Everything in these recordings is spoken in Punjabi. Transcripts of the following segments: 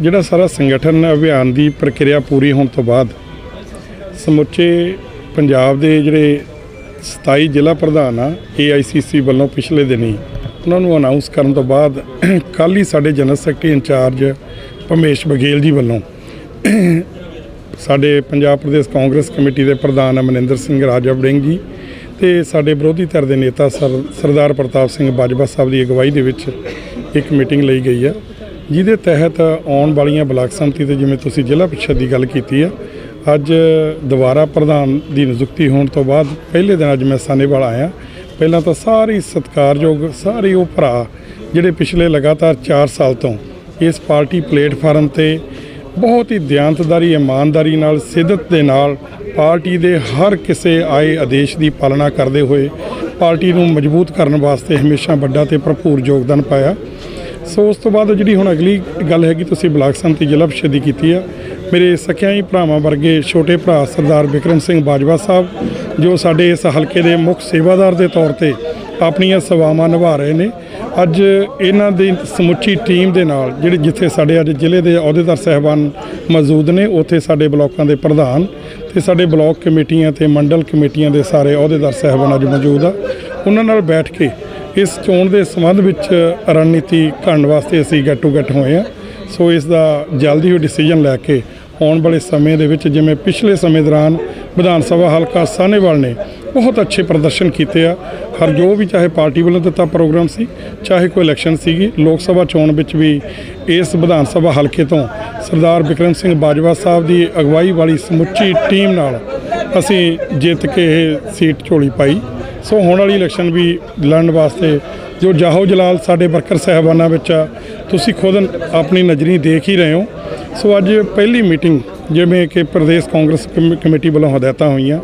ਜਿਹੜਾ ਸਾਰਾ ਸੰਗਠਨ ਅਭਿਆਨ ਦੀ ਪ੍ਰਕਿਰਿਆ ਪੂਰੀ ਹੋਣ ਤੋਂ ਬਾਅਦ ਸਮੁੱਚੇ ਪੰਜਾਬ ਦੇ ਜਿਹੜੇ 27 ਜ਼ਿਲ੍ਹਾ ਪ੍ਰਧਾਨ ਆ AICC ਵੱਲੋਂ ਪਿਛਲੇ ਦਿਨੀ ਉਹਨਾਂ ਨੂੰ ਅਨਾਉਂਸ ਕਰਨ ਤੋਂ ਬਾਅਦ ਕੱਲ੍ਹ ਹੀ ਸਾਡੇ general secretary incharge Bhamesh Baghel ji ਵੱਲੋਂ ਸਾਡੇ ਪੰਜਾਬ ਪ੍ਰਦੇਸ਼ ਕਾਂਗਰਸ ਕਮੇਟੀ ਦੇ ਪ੍ਰਧਾਨ ਅਮਨਿੰਦਰ ਸਿੰਘ ਰਾਜਾ ਵੜਿੰਗ ਜੀ ਤੇ ਸਾਡੇ ਵਿਰੋਧੀ ਧਿਰ ਦੇ ਨੇਤਾ ਸਰ- ਸਰਦਾਰ ਪ੍ਰਤਾਪ ਸਿੰਘ ਬਾਜਵਾ ਸਾਹਿਬ ਦੀ ਅਗਵਾਈ ਦੇ ਵਿੱਚ ਇੱਕ ਮੀਟਿੰਗ ਲਈ ਗਈ ਆ। ਜਿਹਦੇ ਤਹਿਤ ਆਉਣ ਵਾਲੀਆਂ ਬਲਾਕ ਸੰਮਤੀ ਤੇ ਜਿਵੇਂ ਤੁਸੀਂ ਜ਼ਿਲ੍ਹਾ ਪ੍ਰੀਸ਼ਦ ਦੀ ਗੱਲ ਕੀਤੀ ਹੈ ਅੱਜ ਦੁਬਾਰਾ ਪ੍ਰਧਾਨ ਦੀ ਨਿਯੁਕਤੀ ਹੋਣ ਤੋਂ ਬਾਅਦ ਪਹਿਲੇ ਦਿਨ ਅੱਜ ਮੈਂ ਸਾਨੇਵਾਲ ਆਇਆ। ਪਹਿਲਾਂ ਤਾਂ ਸਾਰੇ ਸਤਿਕਾਰਯੋਗ ਸਾਰੇ ਉਹ ਭਰਾ ਜਿਹੜੇ ਪਿਛਲੇ ਲਗਾਤਾਰ 4 ਸਾਲ ਤੋਂ ਇਸ ਪਾਰਟੀ ਪਲੇਟਫਾਰਮ ਤੇ ਬਹੁਤ ਹੀ ਦਿਆਨਤਦਾਰੀ ਇਮਾਨਦਾਰੀ ਨਾਲ ਸਿੱਧਤ ਦੇ ਨਾਲ ਪਾਰਟੀ ਦੇ ਹਰ ਕਿਸੇ ਆਏ ਆਦੇਸ਼ ਦੀ ਪਾਲਣਾ ਕਰਦੇ ਹੋਏ ਪਾਰਟੀ ਨੂੰ ਮਜ਼ਬੂਤ ਕਰਨ ਵਾਸਤੇ ਹਮੇਸ਼ਾ ਵੱਡਾ ਤੇ ਭਰਪੂਰ ਯੋਗਦਾਨ ਪਾਇਆ। ਸੋ ਉਸ ਤੋਂ ਬਾਅਦ ਜਿਹੜੀ ਹੁਣ ਅਗਲੀ ਗੱਲ ਹੈਗੀ, ਤੁਸੀਂ ਬਲਾਕ ਸੰਮਤੀ ਜ਼ਿਲ੍ਹਾ ਪਰਿਸ਼ਦ ਦੀ ਕੀਤੀ ਆ। ਮੇਰੇ ਸਖਿਆਂ ਹੀ ਭਰਾਵਾਂ ਵਰਗੇ ਛੋਟੇ ਭਰਾ ਸਰਦਾਰ ਵਿਕਰਮ ਸਿੰਘ ਬਾਜਵਾ ਸਾਹਿਬ, ਜੋ ਸਾਡੇ ਇਸ ਹਲਕੇ ਦੇ ਮੁੱਖ ਸੇਵਾਦਾਰ ਦੇ ਤੌਰ ਤੇ ਆਪਣੀਆਂ ਸੇਵਾਵਾਂ ਨਿਭਾ ਰਹੇ ਨੇ। ਅੱਜ ਇਹਨਾਂ ਦੀ ਸਮੁੱਚੀ ਟੀਮ ਦੇ ਨਾਲ, ਜਿਹੜੇ ਜਿੱਥੇ ਸਾਡੇ ਅੱਜ ਜ਼ਿਲ੍ਹੇ ਦੇ ਅਹੁਦੇਦਾਰ ਸਹਿਬਾਨ ਮੌਜੂਦ ਨੇ, ਉੱਥੇ ਸਾਡੇ ਬਲਾਕਾਂ ਦੇ ਪ੍ਰਧਾਨ ਤੇ ਸਾਡੇ ਬਲਾਕ ਕਮੇਟੀਆਂ ਤੇ ਮੰਡਲ ਕਮੇਟੀਆਂ ਦੇ ਸਾਰੇ ਅਹੁਦੇਦਾਰ ਸਹਿਬਾਨ ਅੱਜ ਮੌਜੂਦ ਆ। ਉਹਨਾਂ ਨਾਲ ਬੈਠ ਕੇ ਇਸ ਚੋਣ ਦੇ ਸੰਬੰਧ ਵਿੱਚ ਰਣਨੀਤੀ ਘੜਨ ਵਾਸਤੇ ਅਸੀਂ ਗੈਟ ਟੂ ਗੈਟ ਹੋਏ ਆ ਸੋ ਇਸ ਦਾ ਜਲਦੀ ਹੀ ਡਿਸੀਜਨ ਲੈ ਕੇ ਆਉਣ ਵਾਲੇ ਸਮੇਂ ਦੇ ਵਿੱਚ ਜਿਵੇਂ ਪਿਛਲੇ ਸਮੇਂ ਦੌਰਾਨ ਵਿਧਾਨ ਸਭਾ ਹਲਕਾ ਸਾਹਨੇਵਾਲ ਨੇ ਬਹੁਤ ਅੱਛੇ ਪ੍ਰਦਰਸ਼ਨ ਕੀਤੇ ਆ। ਹਰ ਜੋ ਵੀ ਚਾਹੇ ਪਾਰਟੀ ਵੱਲੋਂ ਦਿੱਤਾ ਪ੍ਰੋਗਰਾਮ ਸੀ, ਚਾਹੇ ਕੋਈ ਇਲੈਕਸ਼ਨ ਸੀਗੀ, ਲੋਕ ਸਭਾ ਚੋਣ ਵਿੱਚ ਵੀ ਇਸ ਵਿਧਾਨ ਸਭਾ ਹਲਕੇ ਤੋਂ ਸਰਦਾਰ ਵਿਕਰਮ ਸਿੰਘ ਬਾਜਵਾ ਸਾਹਿਬ ਦੀ ਅਗਵਾਈ ਵਾਲੀ ਸਮੁੱਚੀ ਟੀਮ ਨਾਲ ਅਸੀਂ ਜਿੱਤ ਕੇ ਇਹ ਸੀਟ ਝੋਲੀ ਪਾਈ। ਸੋ ਹੁਣ ਵਾਲੀ ਇਲੈਕਸ਼ਨ ਵੀ ਲੜਨ ਵਾਸਤੇ ਜੋ ਜਾਹੋ ਜਲਾਲ ਸਾਡੇ ਵਰਕਰ ਸਹਿਬਾਨਾਂ ਵਿੱਚ ਆ, ਤੁਸੀਂ ਖੁਦ ਆਪਣੀ ਨਜ਼ਰੀ ਦੇਖ ਹੀ ਰਹੇ ਹੋ। ਸੋ ਅੱਜ ਪਹਿਲੀ ਮੀਟਿੰਗ ਜਿਵੇਂ ਕਿ ਪ੍ਰਦੇਸ਼ ਕਾਂਗਰਸ ਕਮੇ- ਕਮੇਟੀ ਵੱਲੋਂ ਹਦਾਇਤਾਂ ਹੋਈਆਂ,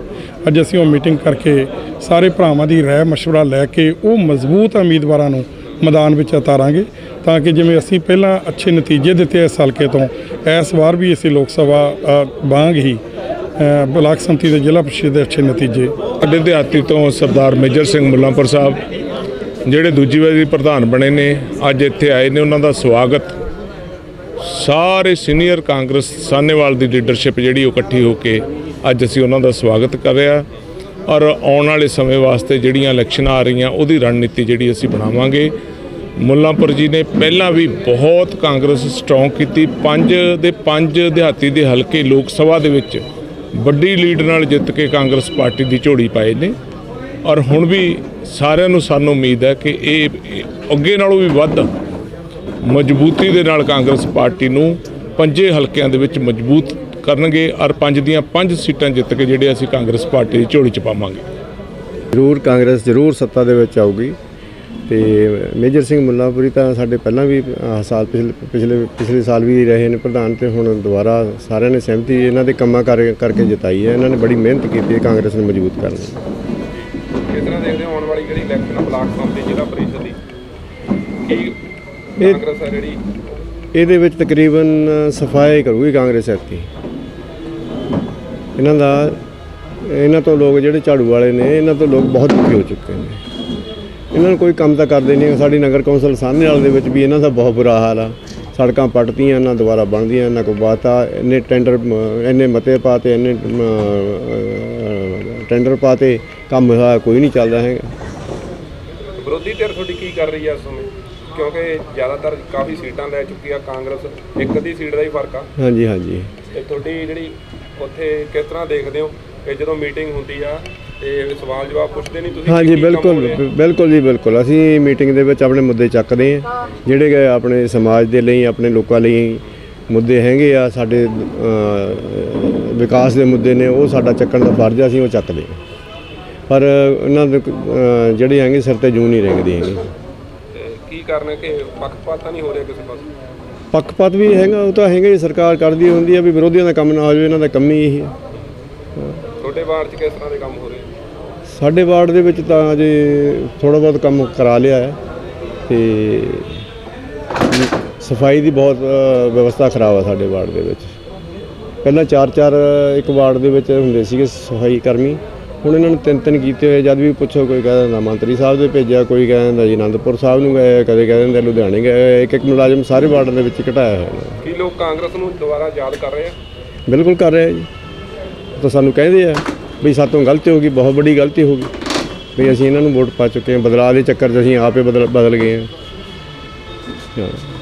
ਅੱਜ ਅਸੀਂ ਉਹ ਮੀਟਿੰਗ ਕਰਕੇ ਸਾਰੇ ਭਰਾਵਾਂ ਦੀ ਰਾਏ ਮਸ਼ਵਰਾ ਲੈ ਕੇ ਉਹ ਮਜ਼ਬੂਤ ਉਮੀਦਵਾਰਾਂ ਨੂੰ ਮੈਦਾਨ ਵਿੱਚ ਉਤਾਰਾਂਗੇ ਤਾਂ ਕਿ ਜਿਵੇਂ ਅਸੀਂ ਪਹਿਲਾਂ ਅੱਛੇ ਨਤੀਜੇ ਦਿੱਤੇ ਇਸ ਹਲਕੇ ਤੋਂ, ਇਸ ਵਾਰ ਵੀ ਅਸੀਂ ਲੋਕ ਸਭਾ ਵਾਂਗ ਹੀ ਬਲਾਕ ਸੰਮਤੀ ਦੇ ਜ਼ਿਲ੍ਹਾ ਪ੍ਰੀਸ਼ਦ ਦੇ ਅੱਛੇ ਨਤੀਜੇ। ਸਾਡੇ ਦਿਹਾਤੀ ਤੋਂ ਸਰਦਾਰ ਮੇਜਰ ਸਿੰਘ ਮੁੱਲਾਂਪੁਰ ਸਾਹਿਬ, ਜਿਹੜੇ ਦੂਜੀ ਵਾਰੀ ਪ੍ਰਧਾਨ ਬਣੇ ਨੇ, ਅੱਜ ਇੱਥੇ ਆਏ ਨੇ, ਉਹਨਾਂ ਦਾ ਸਵਾਗਤ। ਸਾਰੇ ਸੀਨੀਅਰ ਕਾਂਗਰਸ ਸਾਨੇਵਾਲ ਦੀ ਲੀਡਰਸ਼ਿਪ ਜਿਹੜੀ ਉਹ ਇਕੱਠੀ ਹੋ ਕੇ ਅੱਜ ਅਸੀਂ ਉਹਨਾਂ ਦਾ ਸਵਾਗਤ ਕਰ ਰਿਹਾ ਔਰ ਆਉਣ ਵਾਲੇ ਸਮੇਂ ਵਾਸਤੇ ਜਿਹੜੀਆਂ ਇਲੈਕਸ਼ਨਾਂ ਆ ਰਹੀਆਂ, ਉਹਦੀ ਰਣਨੀਤੀ ਜਿਹੜੀ ਅਸੀਂ ਬਣਾਵਾਂਗੇ। ਮੁੱਲਾਂਪੁਰ ਜੀ ਨੇ ਪਹਿਲਾਂ ਵੀ ਬਹੁਤ ਕਾਂਗਰਸ ਸਟਰੋਂਗ ਕੀਤੀ, ਪੰਜ ਦੇ ਪੰਜ ਦਿਹਾਤੀ ਦੇ ਹਲਕੇ ਲੋਕ ਸਭਾ ਦੇ ਵਿੱਚ ਵੱਡੀ ਲੀਡ ਨਾਲ ਜਿੱਤ ਕੇ ਕਾਂਗਰਸ ਪਾਰਟੀ ਦੀ ਝੋਲੀ ਪਾਏ ਨੇ। ਔਰ ਹੁਣ ਵੀ ਸਾਰਿਆਂ ਨੂੰ ਸਾਨੂੰ ਉਮੀਦ ਹੈ ਕਿ ਇਹ ਅੱਗੇ ਨਾਲੋਂ ਵੀ ਵੱਧ ਮਜ਼ਬੂਤੀ ਦੇ ਨਾਲ ਕਾਂਗਰਸ ਪਾਰਟੀ ਨੂੰ ਪੰਜੇ ਹਲਕਿਆਂ ਦੇ ਵਿੱਚ ਮਜ਼ਬੂਤ ਕਰਨਗੇ ਔਰ ਪੰਜ ਦੀਆਂ ਪੰਜ ਸੀਟਾਂ ਜਿੱਤ ਕੇ ਜਿਹੜੇ ਅਸੀਂ ਕਾਂਗਰਸ ਪਾਰਟੀ ਦੀ ਝੋਲੀ ਚ ਪਾਵਾਂਗੇ। ਜ਼ਰੂਰ ਕਾਂਗਰਸ ਜ਼ਰੂਰ ਸੱਤਾ ਦੇ ਵਿੱਚ ਆਊਗੀ। ਤੇ ਮੇਜਰ ਸਿੰਘ ਮੁੱਲਾਪੁਰੀ ਤਾਂ ਸਾਡੇ ਪਹਿਲਾਂ ਵੀ ਸਾਲ ਪਿਛਲੇ ਪਿਛਲੇ ਸਾਲ ਵੀ ਰਹੇ ਨੇ ਪ੍ਰਧਾਨ ਤੇ ਹੁਣ ਦੁਬਾਰਾ ਸਾਰਿਆਂ ਨੇ ਸਹਿਮਤੀ ਇਹਨਾਂ ਦੇ ਕੰਮਾਂ ਕਰ ਕਰਕੇ ਜਿਤਾਈ ਹੈ। ਇਹਨਾਂ ਨੇ ਬੜੀ ਮਿਹਨਤ ਕੀਤੀ ਹੈ ਕਾਂਗਰਸ ਨੂੰ ਮਜ਼ਬੂਤ ਕਰਨ ਲਈ। ਕਿਸ ਤਰ੍ਹਾਂ ਦੇਖਦੇ ਹੋ ਆਉਣ ਵਾਲੀ ਜਿਹੜੀ ਇਲੈਕਸ਼ਨ ਆ ਬਲਾਕ ਸੰਮਤੀ ਜ਼ਿਲ੍ਹਾ ਪ੍ਰੀਸ਼ਦ ਦੀ? ਕੀ ਇਹ- ਕਾਂਗਰਸ ਆ ਜਿਹੜੀ? ਇਹਦੇ ਵਿੱਚ ਤਕਰੀਬਨ ਸਫ਼ਾਈ ਕਰੂਗੀ ਕਾਂਗਰਸ ਐਤਕੀ। ਇਹਨਾਂ ਦਾ ਇਹਨਾਂ ਤੋਂ ਲੋਕ ਜਿਹੜੇ ਝਾੜੂ ਵਾਲੇ ਨੇ ਇਹਨਾਂ ਤੋਂ ਲੋਕ ਬਹੁਤ ਦੁਖੀ ਹੋ ਚੁੱਕੇ ਨੇ। ਇਹਨਾਂ ਨੂੰ ਕੋਈ ਕੰਮ ਤਾਂ ਕਰਦੇ ਨਹੀਂ ਸਾਡੀ ਨਗਰ ਕੌਂਸਲ ਸਾਹਮਣੇ ਵਾਲੇ ਦੇ ਵਿੱਚ ਵੀ ਇਹਨਾਂ ਦਾ ਬਹੁਤ ਬੁਰਾ ਹਾਲ ਆ। ਸੜਕਾਂ ਪੱਟਦੀਆਂ ਇਹਨਾਂ ਦੁਬਾਰਾ ਬਣਦੀਆਂ ਇਹਨਾਂ ਕੋਲ ਬਾਤਾ ਇੰਨੇ ਟੈਂਡਰ ਇੰਨੇ ਮਤੇ ਪਾਤੇ ਇੰਨੇ ਟੈਂਡਰ ਪਾਤੇ ਕੰਮ ਕੋਈ ਨਹੀਂ ਚੱਲਦਾ ਹੈਗਾ। ਵਿਰੋਧੀ ਧਿਰ ਤੁਹਾਡੀ ਕੀ ਕਰ ਰਹੀ ਆ ਇਸ ਸਮੇਂ? ਕਿਉਂਕਿ ਜ਼ਿਆਦਾਤਰ ਕਾਫੀ ਸੀਟਾਂ ਲੈ ਚੁੱਕੀ ਆ ਕਾਂਗਰਸ ਇੱਕ ਅੱਧੀ ਸੀਟ ਦਾ ਹੀ ਫ਼ਰਕ ਆ। ਹਾਂਜੀ ਹਾਂਜੀ। ਤੇ ਤੁਹਾਡੀ ਜਿਹੜੀ ਉੱਥੇ ਕਿਸ ਤਰ੍ਹਾਂ ਦੇਖਦੇ ਹੋ ਕਿ ਜਦੋਂ ਮੀਟਿੰਗ ਹੁੰਦੀ ਆ ਤੇ ਸਵਾਲ ਜਵਾਬ ਪੁੱਛਦੇ ਨਹੀਂ ਤੁਸੀਂ ਹਾਂਜੀ ਬਿਲਕੁਲ? ਬਿਲਕੁਲ ਜੀ ਬਿਲਕੁਲ। ਅਸੀਂ ਮੀਟਿੰਗ ਦੇ ਵਿੱਚ ਆਪਣੇ ਮੁੱਦੇ ਚੱਕਦੇ ਹਾਂ ਜਿਹੜੇ ਕਿ ਆਪਣੇ ਸਮਾਜ ਦੇ ਲਈ ਆਪਣੇ ਲੋਕਾਂ ਲਈ ਮੁੱਦੇ ਹੈਗੇ ਆ ਸਾਡੇ ਵਿਕਾਸ ਦੇ ਮੁੱਦੇ ਨੇ ਉਹ ਸਾਡਾ ਚੱਕਣ ਦਾ ਫਰਜ਼ ਆ ਅਸੀਂ ਉਹ ਚੱਕਦੇ ਹਾਂ। ਪਰ ਇਹਨਾਂ ਦੇ ਜਿਹੜੇ ਹੈਗੇ ਸਿਰ ਤੇ ਜੂੰ ਨਹੀਂ ਰਹਿੰਦੀ ਹੈਗੀ। ਕੀ ਕਰਨਾ ਕਿ ਪੱਖਪਾਤ ਤਾਂ ਨਹੀਂ ਹੋ ਰਿਹਾ ਕਿਸੇ ਪਾਸੇ? ਪੱਖਪਾਤ ਵੀ ਹੈਗਾ ਉਹ ਤਾਂ ਹੈਗਾ ਹੀ ਸਰਕਾਰ ਕਰਦੀ ਹੁੰਦੀ ਆ ਵੀ ਵਿਰੋਧੀਆਂ ਦਾ ਕੰਮ ਨਾ ਹੋ ਜਾਵੇ ਇਹਨਾਂ ਦਾ ਕੰਮ ਹੀ ਇਹੀ ਹੈ। ਤੁਹਾਡੇ ਵਾਰਡ 'ਚ ਕਿਸ ਤਰ੍ਹਾਂ ਦੇ ਕੰਮ ਹੋ ਰਹੇ ਸਾਡੇ ਵਾਰਡ ਦੇ ਵਿੱਚ ਤਾਂ ਅਜੇ ਥੋੜਾ ਬਹੁਤ ਕੰਮ ਕਰਾ ਲਿਆ ਹੈ ਤੇ ਸਫ਼ਾਈ ਦੀ ਬਹੁਤ ਵਿਵਸਥਾ ਖਰਾਬ ਆ ਸਾਡੇ ਵਾਰਡ ਦੇ ਵਿੱਚ। ਪਹਿਲਾਂ ਚਾਰ ਚਾਰ ਇੱਕ ਵਾਰਡ ਦੇ ਵਿੱਚ ਹੁੰਦੇ ਸੀਗੇ ਸਫ਼ਾਈ ਕਰਮੀ। ਹੁਣ ਇਹਨਾਂ ਨੇ ਤਿੰਨ ਤਿੰਨ ਕੀਤੇ ਹੋਏ ਜਦ ਵੀ ਪੁੱਛੋ ਕੋਈ ਕਹਿ ਦਿੰਦਾ ਮੰਤਰੀ ਸਾਹਿਬ ਦੇ ਭੇਜਿਆ ਕੋਈ ਕਹਿ ਦਿੰਦਾ ਜੀ ਆਨੰਦਪੁਰ ਸਾਹਿਬ ਨੂੰ ਗਏ ਕਦੇ ਕਹਿ ਦਿੰਦੇ ਲੁਧਿਆਣੇ ਗਏ ਇੱਕ ਇੱਕ ਮੁਲਾਜ਼ਮ ਸਾਰੇ ਵਾਰਡਾਂ ਦੇ ਵਿੱਚ ਘਟਾਇਆ ਹੋਇਆ। ਕੀ ਲੋਕ ਕਾਂਗਰਸ ਨੂੰ ਦੁਬਾਰਾ ਯਾਦ ਕਰ ਰਹੇ ਆ? ਬਿਲਕੁਲ ਕਰ ਰਿਹਾ ਜੀ। ਉਹ ਤਾਂ ਸਾਨੂੰ ਕਹਿੰਦੇ ਆ ਵੀ ਸਾਤੋਂ ਗਲਤੀ ਹੋ ਗਈ, ਬਹੁਤ ਵੱਡੀ ਗਲਤੀ ਹੋ ਗਈ। ਵੀ ਅਸੀਂ ਇਹਨਾਂ ਨੂੰ ਵੋਟ ਪਾ ਚੁੱਕੇ ਹਾਂ। ਬਦਲਾਅ ਦੇ ਚੱਕਰ 'ਚ ਅਸੀਂ ਆਪੇ ਬਦਲ ਬਦਲ ਗਏ ਹਾਂ। ਹਾਂ।